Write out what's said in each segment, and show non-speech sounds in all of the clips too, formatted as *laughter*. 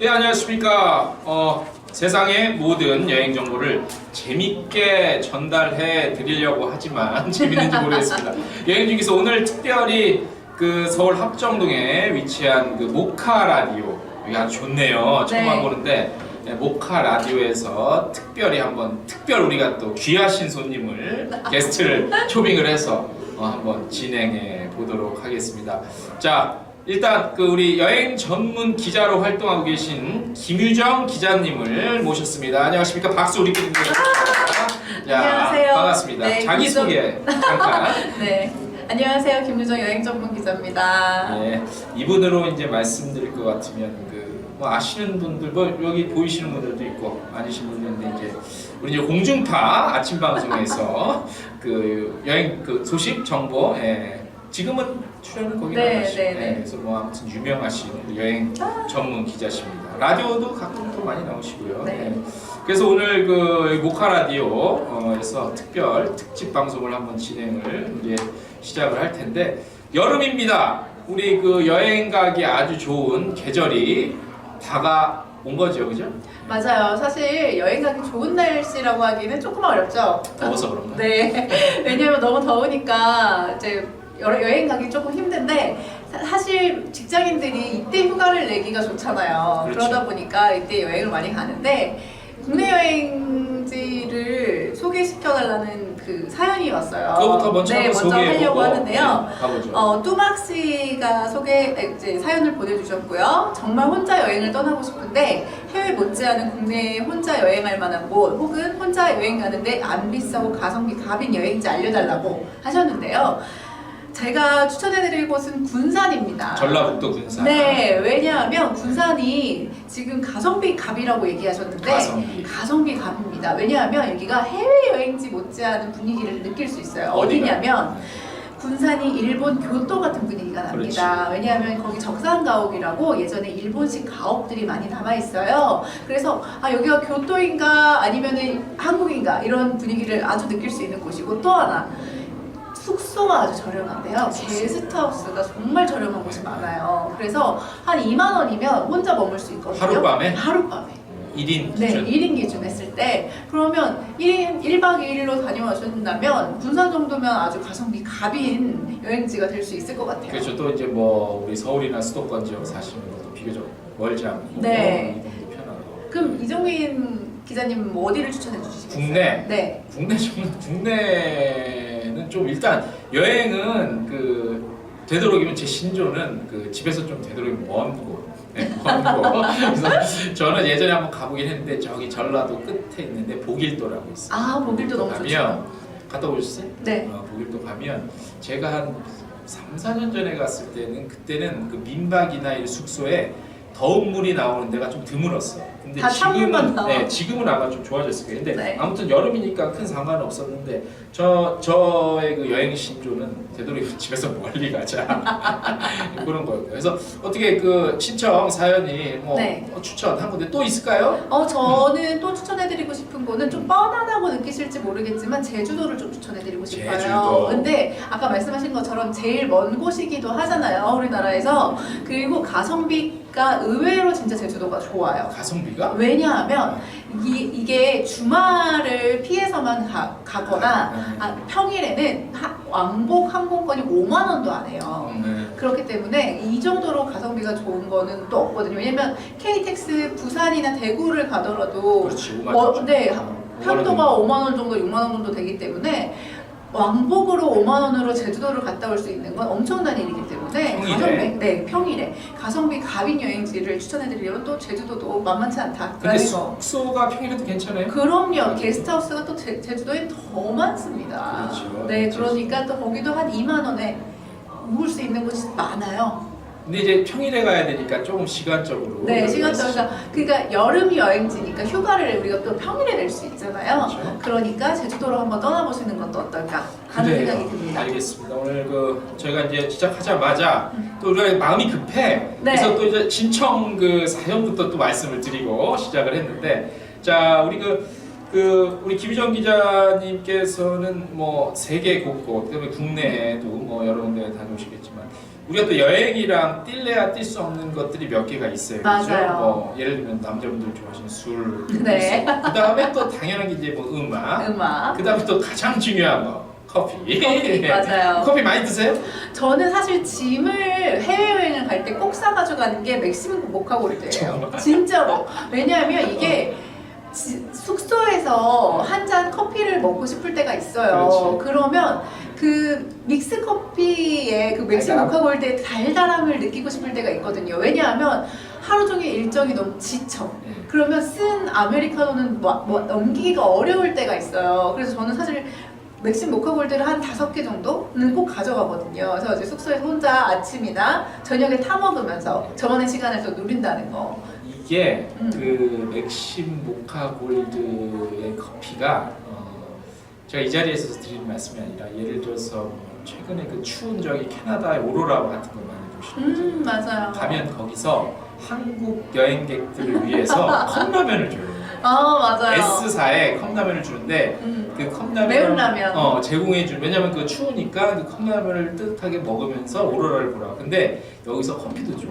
네 안녕하십니까. 어, 세상의 모든 여행 정보를 재밌게 전달해 드리려고 하지만 *laughs* 재밌는지 모르겠습니다. 여행 중에서 오늘 특별히 그 서울 합정동에 위치한 그 모카 라디오 여기 아주 좋네요. 처음 네. 와보는데 네, 모카 라디오에서 특별히 한번 특별 우리가 또 귀하신 손님을 게스트를 *laughs* 초빙을 해서 어, 한번 진행해 보도록 하겠습니다. 자 일단 그 우리 여행 전문 기자로 활동하고 계신 김유정 기자님을 모셨습니다. 안녕하십니까? 박수 우리 팀입니다. 자, 안녕하세요. 반갑습니다. 네, 자기 김유정- 소개 잠깐. *laughs* 네. 안녕하세요. 김유정 여행 전문 기자입니다. 예, 이분으로 이제 말씀드릴 것 같으면 그 뭐 아시는 분들 뭐 여기 보이시는 분들도 있고 아니신 분들인데 이제 우리 이제 공중파 아침 방송에서 그 여행 그 소식 정보 예, 지금은 출연은 거기 네, 나가시고 네, 네. 예, 그래서 뭐 아무튼 유명하신 여행 전문 기자십니다. 라디오도 가끔 또 많이 나오시고요. 네. 예. 그래서 오늘 그 모카 라디오에서 특별 특집 방송을 한번 진행을 이제 시작을 할 텐데 여름입니다. 우리 그 여행 가기 아주 좋은 계절이 다가온 거죠, 그죠? 맞아요. 사실 여행 가기 좋은 날씨라고 하기는 조금 어렵죠. 더워서 그런가? 네. *laughs* 왜냐면 너무 더우니까 이제 여러- 여행 가기 조금 힘든데 사- 사실 직장인들이 이때 휴가를 내기가 좋잖아요. 그렇죠. 그러다 보니까 이때 여행을 많이 가는데 국내 여행지를 소개시켜 달라는 그 사연이 왔어요. 그거부터 먼저 네, 먼저 하려고 하는데요. 네, 가보죠. 어, 뚜막 씨가 소개 이제 사연을 보내주셨고요. 정말 혼자 여행을 떠나고 싶은데 해외 못지않은 국내에 혼자 여행할 만한 곳 혹은 혼자 여행 가는데 안 비싸고 가성비 갑인 여행지 알려달라고 하셨는데요. 제가 추천해드릴 곳은 군산입니다. 전라북도 군산. 네, 왜냐하면 군산이 지금 가성비 갑이라고 얘기하셨는데 가성비. 가성비 갑입니다. 왜냐하면 여기가 해외 여행지 못지않은 분위기를 느낄 수 있어요. 어디가? 어디냐면 군산이 일본 교토 같은 분위기가 납니다. 왜냐하면 거기 적산 가옥이라고 예전에 일본식 가옥들이 많이 남아 있어요. 그래서 아 여기가 교토인가 아니면은 한국인가 이런 분위기를 아주 느낄 수 있는 곳이고 또 하나 숙소가 아주 저렴한데요. 게스트하우스가 정말 저렴한 곳이 많아요. 그래서 한 2만 원이면 혼자 머물 수 있거든요. 하룻밤에? 하룻밤에. 1인 네, 기준. 1인 기준 했을 때 그러면 1인 1박 2일로 다녀오신다면 군산 정도면 아주 가성비 갑인 여행지가 될 수 있을 것 같아요. 그렇죠. 또 이제 뭐 우리 서울이나 수도권 지역 사시는 것도 비교적 멀지 않고 네. 편하고. 그럼 이정민 기자님 뭐 어디를 추천해 주시겠어요? 국내? 네. 국내 좀 국내 는좀 일단 여행은 그 되도록이면 제 신조는 그 집에서 좀 되도록이면 먼 곳. 네, *laughs* 먼 곳. 그래서 저는 예전에 한번 가보긴 했는데 저기 전라도 끝에 있는데 복일도라고 있어요. 아, 복일도 너무 가면 좋죠. 갔다 오셨어요? 네. 어, 복일도 가면 제가 한 3, 4년 전에 갔을 때는 그때는 그 민박이나 이 숙소에 더운 물이 나오는 데가 좀 드물었어. 근데 다 찬물만 지금은 나와. 네, 지금은 아마 좀 좋아졌을 거예요. 근데 네. 아무튼 여름이니까 큰 상관은 없었는데 저 저의 그 여행 신조는 되도록 *laughs* 집에서 멀리 가자 *laughs* 그런 거였고요. 그래서 어떻게 그 신청 사연이 뭐 네. 어, 추천한 건데 또 있을까요? 어, 저는 또 추천해드리고 싶은 거는 좀 뻔하다고 느끼실지 모르겠지만 제주도를 좀 추천해드리고 싶어요. 제주도. 근데 아까 말씀하신 것처럼 제일 먼 곳이기도 하잖아요, 우리나라에서. 그리고 가성비 가 의외로 진짜 제주도가 좋아요. 가성비가 왜냐하면 이, 이게 주말을 피해서만 가, 가거나 아, 평일에는 하- 왕복 항공권이 5만 원도 안 해요. 음, 네. 그렇기 때문에 이 정도로 가성비가 좋은 거는 또 없거든요. 왜냐면 KTX 부산이나 대구를 가더라도 그렇지 5만 어, 원. 네, 어, 편도가 5만 원 정도, 6만 원 정도 되기 때문에 왕복으로 5만 원으로 제주도를 갔다 올 수 있는 건 엄청난 일이기 때문에 평일에? 가성비, 네, 평일에 가성비 갑인 여행지를 추천해드리려면 또 제주도도 만만치 않다. 근데 그래서 숙소가 평일에도 괜찮아요? 그럼요. 게스트하우스가 또 제, 제주도에 더 많습니다. 그렇죠. 네, 그러니까 또 거기도 한 2만 원에 묵을 수 있는 곳이 많아요. 근데 이제 평일에 가야 되니까 조금 시간적으로 네, 시간적으로 그러니까 여름 여행지니까 휴가를 우리가 또 평일에 낼 수 있잖아요. 그렇죠. 그러니까 제주도로 한번 떠나보시는 것도 어떨까 하는 그래요. 생각이 듭니다. 알겠습니다. 오늘 그 저희가 이제 시작하자마자 또 우리가 마음이 급해. 네. 그래서 또 이제 신청 그 사연부터 또 말씀을 드리고 시작을 했는데 자 우리 그. 그 우리 김희정 기자님께서는 뭐 세계 곳곳 그다음에 국내에도 뭐 여러 군데 다녀오시겠지만 우리가 또 여행이랑 뛸래야 뛸 수 없는 것들이 몇 개가 있어요. 맞아요. 뭐 예를 들면 남자분들 좋아하시는 술, *laughs* 네. 그 다음에 또 당연한 게 이제 뭐 음악, 음악. 그 다음에 또 가장 중요한 거 커피. 커피, *laughs* 맞아요. 커피 많이 드세요? 저는 사실 짐을 해외여행을 갈 때 꼭 싸가지고 가는 게 맥시멈 모카골드예요. 진짜로. 왜냐하면 *laughs* 이게 지- 숙소에서 한 잔 커피를 먹고 싶을 때가 있어요. 그렇지. 그러면 그 믹스 커피의 그 맥시 달달함? 모카골드의 달달함을 느끼고 싶을 때가 있거든요. 왜냐하면 하루 종일 일정이 너무 지쳐. 그러면 쓴 아메리카노는 뭐, 뭐 넘기기가 어려울 때가 있어요. 그래서 저는 사실 맥심 모카골드를 한 다섯 개 정도는 꼭 가져가거든요. 그래서 이제 숙소에서 혼자 아침이나 저녁에 타 먹으면서 저만의 시간을 또 누린다는 거. 이게 음. 그 맥심 모카 골드의 커피가 어, 제가 이 자리에서 드리는 말씀이 아니라 예를 들어서 뭐 최근에 그 추운 저기 캐나다의 오로라 같은 거 많이 보시는 거죠. 음 맞아요. 가면 거기서 한국 여행객들을 위해서 *laughs* 컵라면을 줘요. 아 맞아요. S사에 컵라면을 주는데 음. 그 컵라면 매운 라면. 어 제공해 줄 왜냐면 그 추우니까 그 컵라면을 뜨뜻하게 먹으면서 오로라를 보라. 근데 여기서 커피도 줘.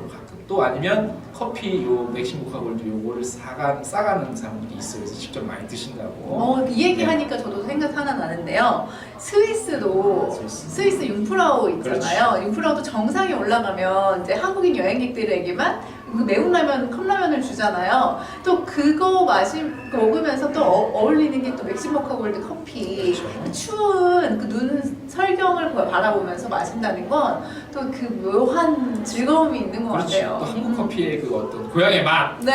또 아니면 커피 요 맥시모카 골드 요거를 싸가 싸가는 사람들이 있어요. 그래서 직접 많이 드신다고. 어, 이 얘기 하니까 저도 생각 하나 나는데요. 스위스도 스위스. 스위스 융프라우 있잖아요. 융프라우도 정상에 올라가면 이제 한국인 여행객들에게만 그 매운 라면, 컵라면을 주잖아요. 또 그거 마시 먹으면서 또 어, 울리는 게 또 맥시모카 골드 커피. 그렇죠. 추운 그 눈 설경을 바라보면서 마신다는 건 또 그 묘한 즐거움이 있는 것 그렇지. 같아요. 또 한국 음. 커피의 그 어떤 고향의 맛. 네.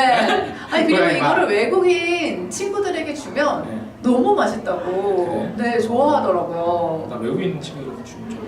아니 그리고 고양이. 이거를 외국인 친구들에게 주면 네. 너무 맛있다고 네 좋아하더라고요. 나 외국인 친구들 주면.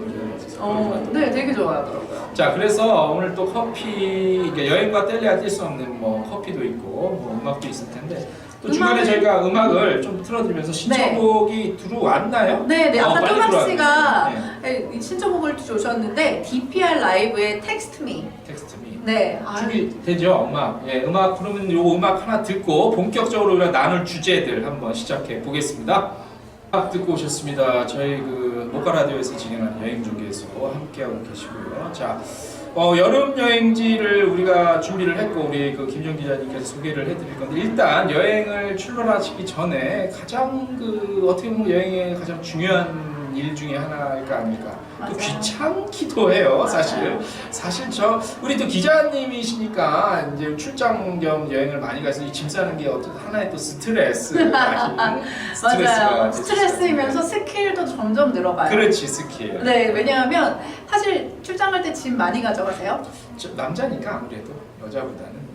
어, 네 되게 좋아하더라고요. 자 그래서 오늘 또 커피 이게 여행과 뗄래야 뗄 수 없는 뭐 커피도 있고 뭐 음악도 있을 텐데 또 중간에 음악을- 저희가 음악을 좀 틀어드리면서 신청곡이 들어왔나요? 네, 네 어, 아까 빨리 또박 들어왔네. 씨가 네. 네, 신청곡을 주셨는데 DPR 라이브의 Text Me. 텍스트미 네, 아, 준비 되죠 음악 예 음악 그러면 요 음악 하나 듣고 본격적으로 우리가 나눌 주제들 한번 시작해 보겠습니다 음악 듣고 오셨습니다. 저희 그 모카 라디오에서 진행하는 여행 중계소 함께하고 계시고요. 자 어, 여름 여행지를 우리가 준비를 했고 우리 그 김정 기자님께서 소개를 해드릴 건데 일단 여행을 출발하시기 전에 가장 그 어떻게 보면 여행의 가장 중요한 일 중에 하나가 아닐까 또 맞아요. 귀찮기도 해요 사실 사실 저 우리 또 기자님이시니까 이제 출장 겸 여행을 많이 가서 이 짐 싸는 게 어떤 하나의 또 스트레스 *laughs* 맞아요. 스트레스이면서 스킬도 점점 늘어가요. 그렇지 스킬 네, 왜냐하면 사실 출장 갈 때 짐 많이 가져가세요? 저 남자니까 아무래도 여자보다는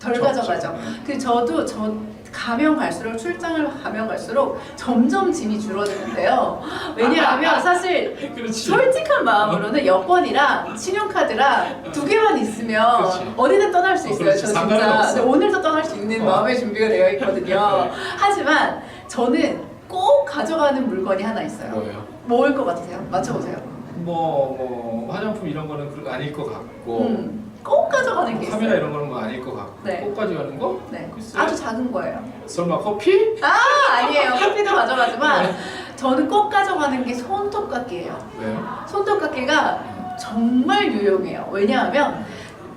덜 저- 가져가죠. 저- 그 저도 저 가면 갈수록 출장을 가면 갈수록 점점 짐이 줄어드는데요. 왜냐하면 *laughs* 사실 그렇지 솔직한 마음으로는 여권이랑 신용카드랑 두 개만 있으면 그렇지. 어디든 떠날 수 어, 있어요. 그렇지. 저 진짜 없어. 네, 오늘도 떠날 수 있는 어. 마음의 준비가 되어 있거든요. *laughs* 하지만 저는 꼭 가져가는 물건이 하나 있어요. 뭐예요? 뭐일 것 같으세요? 맞춰보세요. 뭐, 뭐 화장품 이런 거는 그런 거 아닐 것 같고 음, 꼭 가져가는 게 카메라 있어요. 이런 거는 뭐 아닐 것 같고 네. 꽃 가져가는 거? 네, 글쎄. 아주 작은 거예요. 설마 커피? 아 아니에요. 커피도 가져가지만 저는 꼭 가져가는 게 손톱깎이에요. 왜요? 손톱깎이가 정말 유용해요. 왜냐하면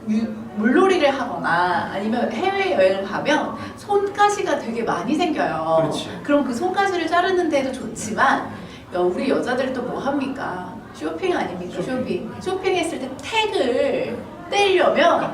유- 물놀이를 하거나 아니면 해외 여행을 가면 손가시가 되게 많이 생겨요. 그렇지. 그럼 그 손가시를 자르는 데도 좋지만 야, 우리 여자들 또 뭐 합니까? 쇼핑 아닙니까? 쇼핑. 쇼핑. 했을 때 택을 떼려면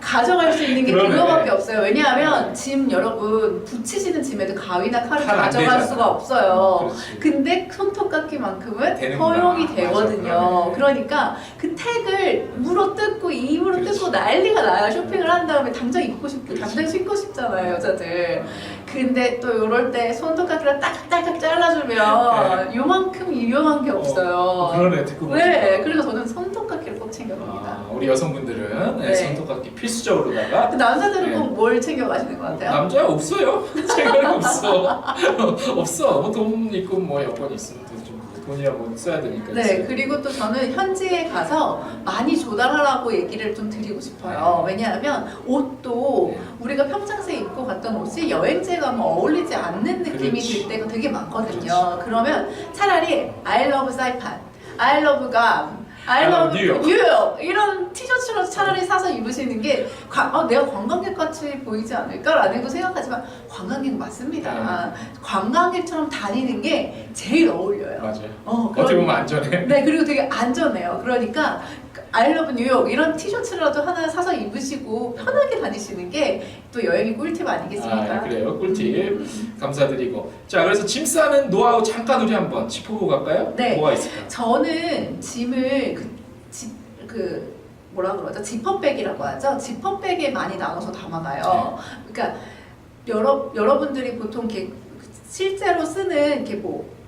가져갈 수 있는 게 그러네. 그거밖에 없어요. 왜냐하면 짐 여러분 붙이시는 짐에도 가위나 칼을 칼안 가져갈 되잖아. 수가 없어요. 그렇지. 근데 손톱깎이만큼은 되는구나. 허용이 맞아, 되거든요. 그러네. 그러니까 그 택을 물어 뜯고 입으로 그렇지. 뜯고 난리가 나요. 쇼핑을 한 다음에 당장 입고 싶고 당장 신고 싶잖아요, 여자들. 근데 또 이럴 때 손톱깎이랑 딱딱딱 잘라주면 요만큼 유용한 게 없어요. 네. 어, 그러네 듣고 보니까. 네, 그래서 저는 손톱깎이를 꼭 챙겨갑니다. 아, 우리 여성분들은 네. 네. 손톱깎이 필수적으로다가 그 남자들은 네. 꼭 뭘 챙겨 가시는 것 같아요? 남자 없어요. *laughs* 생각이 없어. *laughs* 없어. 뭐 돈 있고 뭐 여권 있으면 돈좀 돈이야 뭐 써야 되니까. 네, 그리고 또 저는 현지에 가서 많이 조달하라고 얘기를 좀 드리고 싶어요. 왜냐하면 옷도 네. 우리가 평상시에 입고 갔던 옷이 여행지에 가면 어울리지 않는 느낌이 그렇지. 들 때가 되게 많거든요. 그러면 차라리 I love 사이판, I love 감 Love love 뉴욕. 뉴욕 이런 티셔츠로 차라리 사서 입으시는 게 관- 어, 내가 관광객 같이 보이지 않을까라는 거 생각하지만 관광객 맞습니다. 관광객처럼 다니는 게 제일 어울려요. 맞아요. 어, 어떻게 보면 안전해. 네 그리고 되게 안전해요. 그러니까 I love 뉴욕 이런 티셔츠라도 하나 사서 입으시고 편하게 다니시는 게 또 여행의 꿀팁 아니겠습니까? 아, 그래요. 꿀팁 감사드리고. 자, 그래서 짐 싸는 노하우 잠깐 우리 한번 짚어보고 갈까요? 네. 뭐가 있을까? 저는 짐을 그, 지, 그 뭐라 그러죠? 지퍼백이라고 하죠. 지퍼백에 많이 나눠서 담아가요. 그러니까 여러 여러분들이 보통 이렇게 실제로 쓰는 이렇게 뭐 네.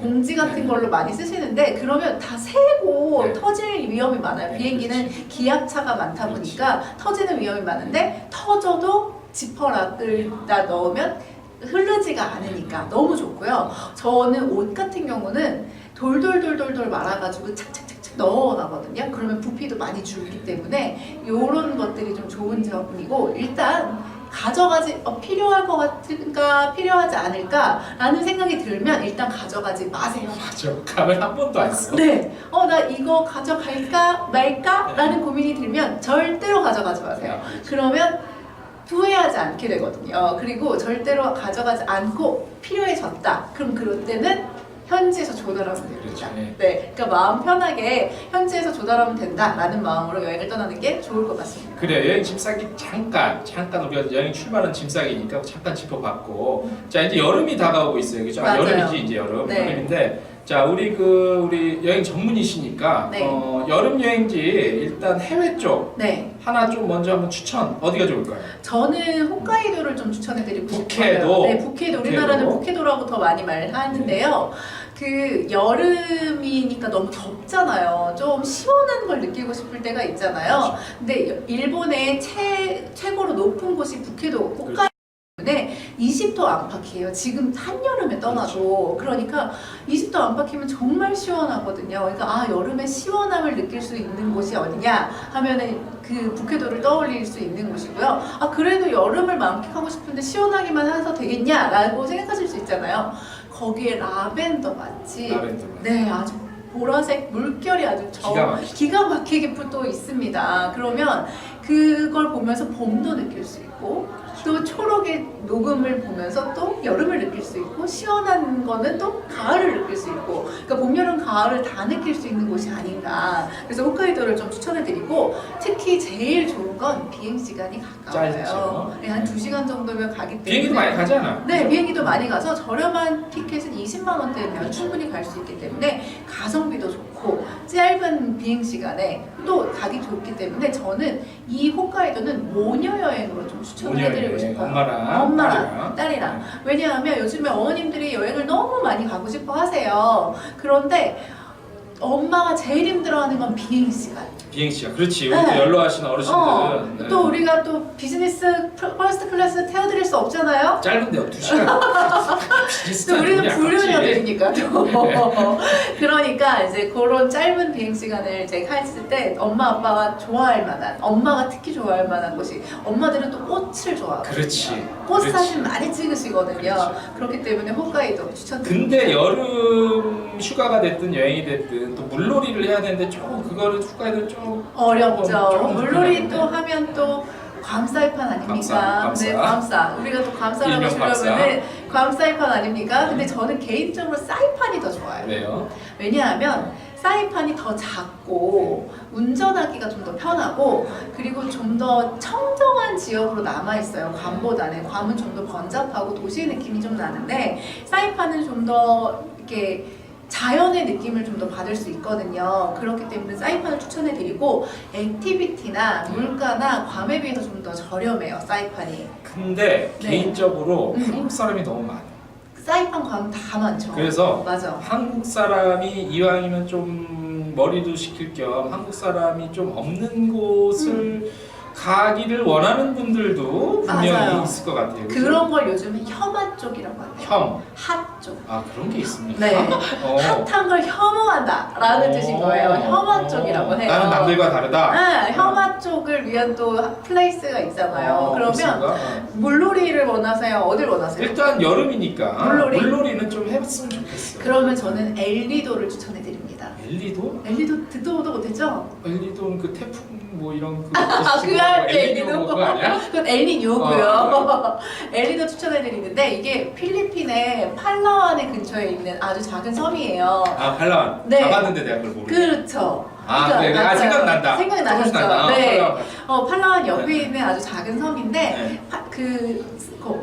봉지 같은 네. 걸로 많이 쓰시는데 그러면 다 새고 네. 터질 위험이 많아요. 네, 비행기는 기압차가 많다 그렇지. 보니까 터지는 위험이 많은데 터져도 지퍼락을 다 넣으면 흐르지가 않으니까 너무 좋고요. 저는 옷 같은 경우는 돌돌돌돌돌 말아가지고 착착착착 넣어가거든요. 그러면 부피도 많이 줄기 때문에 이런 것들이 좀 좋은 점이고 일단 가져가지 어, 필요할 것 같은가 필요하지 않을까라는 생각이 들면 일단 가져가지 마세요. 맞아. 가면 한 번도 안 써. 네, 어 나 이거 가져갈까 말까라는 고민이 들면 절대로 가져가지 마세요. 그러면 후회하지 않게 되거든요. 그리고 절대로 가져가지 않고 필요해졌다. 그럼 그럴 때는 현지에서 조달하면 됩니다. 그렇죠. 네. 네, 그러니까 마음 편하게 현지에서 조달하면 된다라는 마음으로 여행을 떠나는 게 좋을 것 같습니다. 그래 여행 짐 싸기 잠깐 잠깐 우리가 여행 출발은 짐 싸기니까 잠깐 짚어봤고 자 이제 여름이 다가오고 있어요 그죠? 아, 맞아요. 여름이지 이제 여름 네. 여름인데 자 우리 그 우리 여행 전문이시니까 네. 어, 여름 여행지 일단 해외 쪽 네, 하나 좀 먼저 한번 추천 어디가 좋을까요? 저는 홋카이도를 좀 추천해드리고 북해도. 싶어요. 네, 북해도 우리나라는 북해도. 북해도라고 더 많이 말하는데요. 그 여름이니까 너무 덥잖아요. 좀 시원한 걸 느끼고 싶을 때가 있잖아요. 근데 여- 일본의 최 최고로 높은 곳이 북해도 홋카이도 때문에 20도 안팎이에요. 지금 한여름에 떠나도 그러니까 20도 안팎이면 정말 시원하거든요. 그러니까 아 여름에 시원함을 느낄 수 있는 곳이 어디냐 하면은 그 북해도를 떠올릴 수 있는 곳이고요. 아 그래도 여름을 만끽하고 싶은데 시원하기만 해서 되겠냐라고 생각하실 수 있잖아요. 거기에 라벤더 맛집 라벤더 네, 아주 보라색 물결이 아주 저, 기가 막히죠. 기가 막히게 또 있습니다. 그러면 그걸 보면서 봄도 느낄 수 있고 또 초록의 녹음을 보면서 또 여름을 느낄 수 있고 시원한 거는 또 가을을 느낄 수 있고 그러니까 봄, 여름, 가을을 다 느낄 수 있는 곳이 아닌가 그래서 홋카이도를 좀 추천해드리고 특히 제일 좋은 건 비행 시간이 가까워요. 짧죠. 네, 한 2시간 정도면 가기 때문에 비행기도 많이 가잖아 네, 비행기도 많이 가서 저렴한 티켓은 20만 원대면 충분히 갈 수 있기 때문에 가성비도 좋고 짧은 비행 시간에 또 가기 좋기 때문에 저는 이 홋카이도는 모녀 여행으로 좀 추천을 해드리고 모녀여행 싶어요. 엄마랑 엄마랑 딸이랑. 딸이랑 왜냐하면 요즘에 어머님들이 여행을 너무 많이 가고 싶어 하세요. 그런데 엄마가 제일 힘들어하는 건 비행 시간. 비행 시간 그렇지 우리 네. 또 연로하신 어르신들은 어, 네. 또 우리가 또 비즈니스 퍼스트 클래스 태워드릴 수 없잖아요. 짧은데요 두 시간 *laughs* 또 비슷한 우리는 돈이 아깝지. 불륜녀들이니까 또 *laughs* 그러니까 이제 그런 짧은 비행 시간을 제가 했을 때 엄마 아빠가 좋아할 만한 엄마가 특히 좋아할 만한 곳이 엄마들은 또 꽃을 좋아하고 그렇지 꽃 그렇지. 사진 많이 찍으시거든요 그렇지. 그렇기 때문에 홋카이도 추천드립니다 근데 여름 휴가가 됐든 여행이 됐든 또 물놀이를 해야 되는데 조금 그거를 휴가에는 좀 어렵죠 조금 물놀이 불편한데. 또 하면 또 괌사이판 아닙니까? 괌사. 네, 괌사. 우리가 또 괌사라고 주려면은 괌사이판 아닙니까? 근데 저는 개인적으로 사이판이 더 좋아요. 그래요. 왜냐하면 사이판이 더 작고 운전하기가 좀 더 편하고 그리고 좀 더 청정한 지역으로 남아 있어요. 괌보다는 괌은 좀 더 번잡하고 도시 느낌이 좀 나는데 사이판은 좀 더 이렇게 자연의 느낌을 좀 더 받을 수 있거든요. 그렇기 때문에 사이판을 추천해 드리고 액티비티나 물가나 괌에 비해서 좀 더 저렴해요. 사이판이. 근데 네. 개인적으로 음. 한국 사람이 너무 많아. 사이판 괌다 많죠. 그래서 맞아. 한국 사람이 이왕이면 좀 머리도 식힐 겸 한국 사람이 좀 없는 곳을 가기를 원하는 분들도 분명히 맞아요. 있을 것 같아요. 그죠? 그런 걸 요즘에 혐한 쪽이라고 한대요. 혐. 핫 쪽. 아 그런 게 있습니까? 네. 어. 핫한 걸 혐오한다라는 뜻인 거예요. 혐한 쪽이라고 해요. 나는 남들과 다르다. 네, 혐한 쪽을 위한 또 플레이스가 있잖아요. 어, 그러면 그렇습니까? 어. 물놀이를 원하세요? 어딜 원하세요? 일단 여름이니까 물놀이? 물놀이는 좀 해봤으면 좋겠어. 그러면 저는 엘리도를 추천해 드립니다. 엘리도? 엘리도 듣도 보도 못했죠? 엘리도는 그 태풍 뭐 이런 그 *laughs* 아, 그거 할때 엘리도 엘리도. 그거 아니야? 그건 엘니뇨고요. 어, *laughs* 엘리도 추천해드리는데 이게 필리핀의 팔라완의 근처에 있는 아주 작은 섬이에요. 아 팔라완 네. 가봤는데 내가 그걸 모르겠네. 그렇죠. 아 그러니까 그래, 아 맞아요. 생각난다. 생각나셨죠? 조금씩 난다. 아, 네. 팔라완. 어, 팔라완 옆에 있는 아주 작은 섬인데 네. 파- 그, 그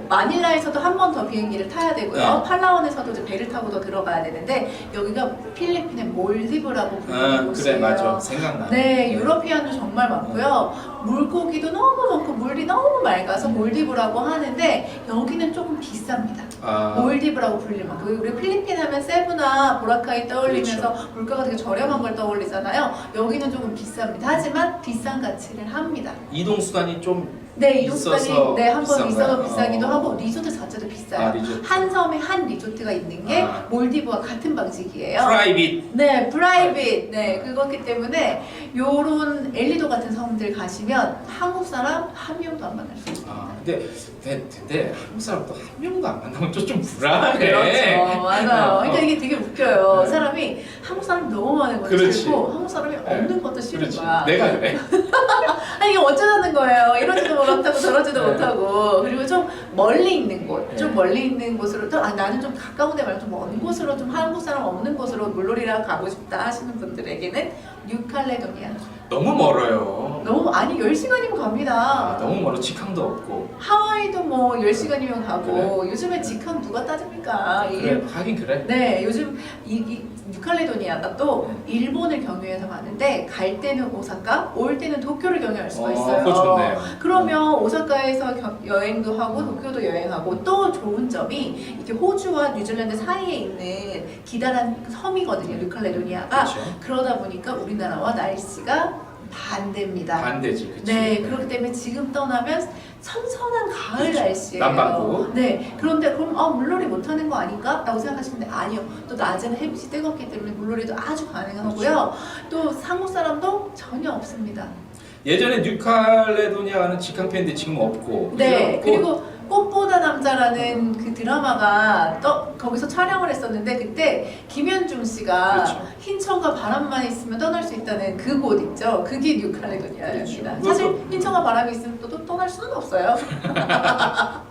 마닐라에서도 한 번 더 비행기를 타야 되고요. 네. 팔라완에서도 이제 배를 타고 더 들어가야 되는데 여기가 필리핀의 몰디브라고 부르는 아, 그래 곳이에요. 맞아 생각나. 네, 유러피안도 정말 많고요. 물고기도 너무 많고 물이 너무 맑아서 몰디브라고 하는데 여기는 조금 비쌉니다. 아, 몰디브라고 불릴 만큼 우리 필리핀 하면 세부나 보라카이 떠올리면서 그렇죠. 물가가 되게 저렴한 걸 떠올리잖아요. 여기는 조금 비쌉니다. 하지만 비싼 가치를 합니다. 이동 수단이 좀 네, 있어서 네, 한 번? 있어도 비싸기도 어. 하고 리조트 자체도 비싸요. 아, 리조트. 한 섬에 한 리조트가 있는 게 아. 몰디브와 같은 방식이에요. 프라이빗. 네, 프라이빗. 네, 그렇기 때문에 요런 엘리도 같은 섬들 가시면 한국 사람 한 명도 안 만날 수 있어요. 아 근데 근데, 근데 한국 사람도 한 명도 안 만나면 좀, 좀 불안해. 그렇죠, 맞아요. 어. 그러니까 이게 되게 웃겨요. 네. 사람이 한국 사람 너무 많은 것도 그렇지. 싫고 한국 사람이 없는 것도 싫은 그렇지. 거야. 내가 그래. *laughs* 아니 이게 어쩌자는 거예요. 이러지도 못하고 저러지도 네. 못하고 그리고 좀 멀리 있는 곳, 네. 좀 멀리 있는 곳으로 또 아, 나는 좀 가까운 데 말고 좀먼 곳으로 좀 한국 사람 없는 곳으로 물놀이랑 가고 싶다 하시는 분들에게는 뉴칼레도니아 너무 멀어요. 너무 아니 10시간이면 갑니다. 아, 너무 멀어. 직항도 없고. 하와이도 뭐 10시간이면 가고 요즘에 직항 누가 따집니까? 이- 그래 하긴 그래. 네, 요즘 이, 이 뉴칼레도니아가 또 네. 일본을 경유해서 가는데 갈 때는 오사카, 올 때는 도쿄를 경유할 수가 어, 있어요. 그거 좋네요. 그러면 오사카에서 겨- 여행도 하고 도쿄도 여행하고 또 좋은 점이 이게 호주와 뉴질랜드 사이에 있는 기다란 섬이거든요, 뉴칼레도니아가. 그렇죠. 그러다 보니까 우리나라와 날씨가 반대입니다. 반대지, 그치? 네, 그렇기 때문에 지금 떠나면 선선한 가을 그렇죠. 날씨예요. 남반구. 네, 그런데 그럼 아 물놀이 못하는 거 아닌가? 라고 생각하시는데 아니요. 또 낮에는 햇빛이 뜨겁기 때문에 물놀이도 아주 가능하고요. 또 한국 사람도 전혀 없습니다. 예전에 뉴칼레도니아는 직항편인데 지금 없고. 네, 그래갖고 그리고 꽃보다 남자라는 그 드라마가 또 거기서 촬영을 했었는데 그때 김현중 씨가 그렇죠. 흰천과 바람만 있으면 떠날 수 있다는 그 곳 있죠. 그게 뉴칼레도니아입니다. 그렇죠. 사실 흰천과 바람이 있으면 또, 또 떠날 수는 없어요. *laughs*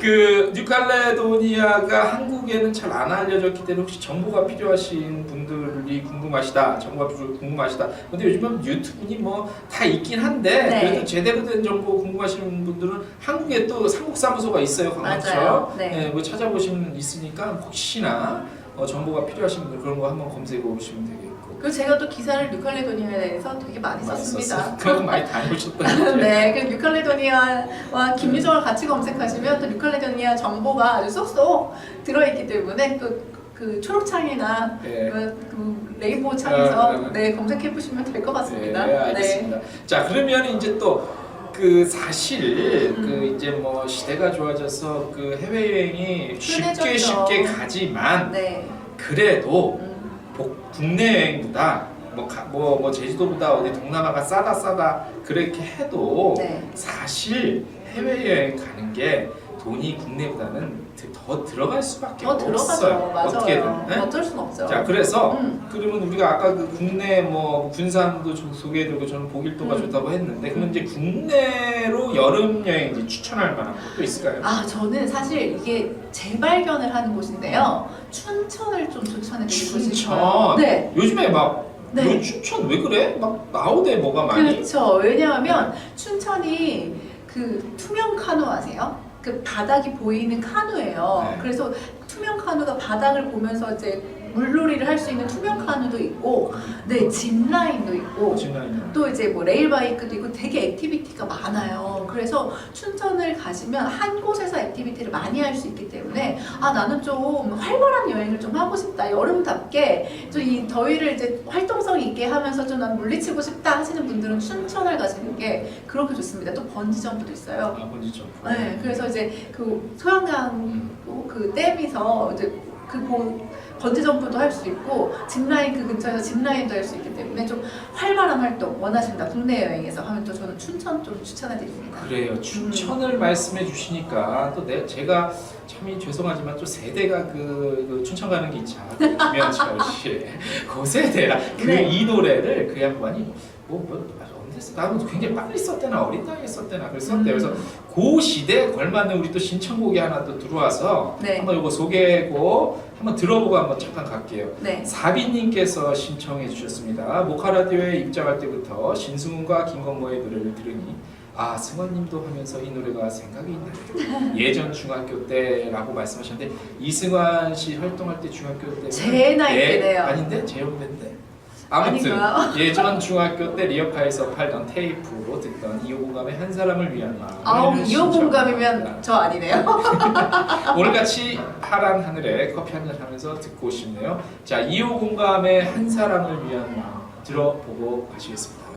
그 뉴칼레도니아가 한국에는 잘 안 알려졌기 때문에 혹시 정보가 필요하신 분들이 궁금하시다. 정보가 필요- 궁금하시다. 근데 요즘은 유튜브니 뭐 다 있긴 한데 네. 그래도 제대로 된 정보 궁금하신 분들은 한국에 또 삼국사무소가 있어요. 맞아요. 네. 뭐 찾아보시면 있으니까 혹시나 어, 정보가 필요하신 분들 그런 거 한번 검색해 보시면 되겠고. 그리고 제가 또 기사를 뉴칼레도니아에 대해서 되게 많이 썼습니다. *laughs* 그만큼 많이 다녀오셨다는 *laughs* 네, 그 뉴칼레도니아와 김유정을 같이 검색하시면 또 뉴칼레도니아 정보가 아주 쏙쏙 들어있기 때문에 그, 그 초록창이나 네. 그, 그 레인보우 창에서 아, 네. 네, 검색해 보시면 될 것 같습니다. 네, 알겠습니다. 자, 그러면 이제 또그 사실 음. 그 이제 뭐 시대가 좋아져서 그 해외 여행이 쉽게. 쉽게 가지만 네. 그래도 국내 여행보다 뭐, 가- 뭐, 뭐 제주도보다 어디 동남아가 싸다 싸다 그렇게 해도 네. 사실 해외 여행 가는 게 돈이 국내보다는 더 들어갈 수밖에 더 들어가죠. 없어요. 맞아요. 어떻게든. 네? 어쩔 순 없죠. 자, 그래서 음. 그러면 우리가 아까 그 국내 뭐 군산도 좀 소개해드리고 저는 보길도가 음. 좋다고 했는데 그러면 이제 국내로 여름 여행지 추천할 만한 곳도 있을까요? 아, 저는 사실 이게 재발견을 하는 곳인데요. 춘천을 좀 추천해 드리고 싶어요. 춘천. 네. 요즘에 막 네. 요 춘천 왜 그래? 막 나오대 뭐가 많이. 그렇죠. 왜냐하면 춘천이 그 투명 카누 아세요? 그 바닥이 보이는 카누예요. 네. 그래서 투명 카누가 바닥을 보면서 이제 물놀이를 할 수 있는 투명 카누도 있고, 네 짚라인도 있고, 또 이제 뭐 레일바이크도 있고 되게 액티비티가 많아요. 그래서 춘천을 가시면 한 곳에서 액티비티를 많이 할 수 있기 때문에 아 나는 좀 활발한 여행을 좀 하고 싶다. 여름답게 좀 이 더위를 이제 활동성 있게 하면서 좀 난 물리치고 싶다 하시는 분들은 춘천을 가시는 게 그렇게 좋습니다. 또 번지 점프도 있어요. 아 번지 점프. 네, 그래서 이제 그 소양강 음. 그 댐에서 이제 그 보- 번지 점프도 할 수 있고 짚라인 그 근처에서 짚라인도 할 수 있기 때문에 좀 활발한 활동 원하신다 국내 여행에서 하면 또 저는 춘천 좀 추천해 드립니다. 그래요. 춘천을 말씀해 주시니까 또 내, 제가 참이 죄송하지만 또 세대가 그, 그 춘천 가는 기차 그 김현철 씨의 *laughs* 그 세대라 그 네. 이 노래를 그 양반이 뭐, 뭐 썼 나도 굉장히 빨리 썼대나 어린 나이에 썼대나 그랬었대 음. 그래서 그 시대에 걸맞는 우리 또 신청곡이 하나 또 들어와서 네. 한번 이거 소개하고 한번 들어보고 한번 잠깐 갈게요. 네. 사비님께서 신청해 주셨습니다. 모카라디오에 입장할 때부터 신승훈과 김건모의 노래를 들으니 아 승환님도 하면서 이 노래가 생각이 나요. *laughs* 예전 중학교 때라고 말씀하셨는데 이승환 씨 활동할 때 중학교 때 제 나이 때네요. 아닌데 제 형배인데 아무튼? *laughs* 예전 중학교 때 리어카에서 팔던 테이프로 듣던 이호공감의 한 사람을 위한 마음 아우 이호 공감이면 저 아니네요. *laughs* 오늘같이 파란 하늘에 커피 한 잔 하면서 듣고 싶네요. 자, 2호 공감의 한 사람을 위한 마음 들어보고 가시겠습니다.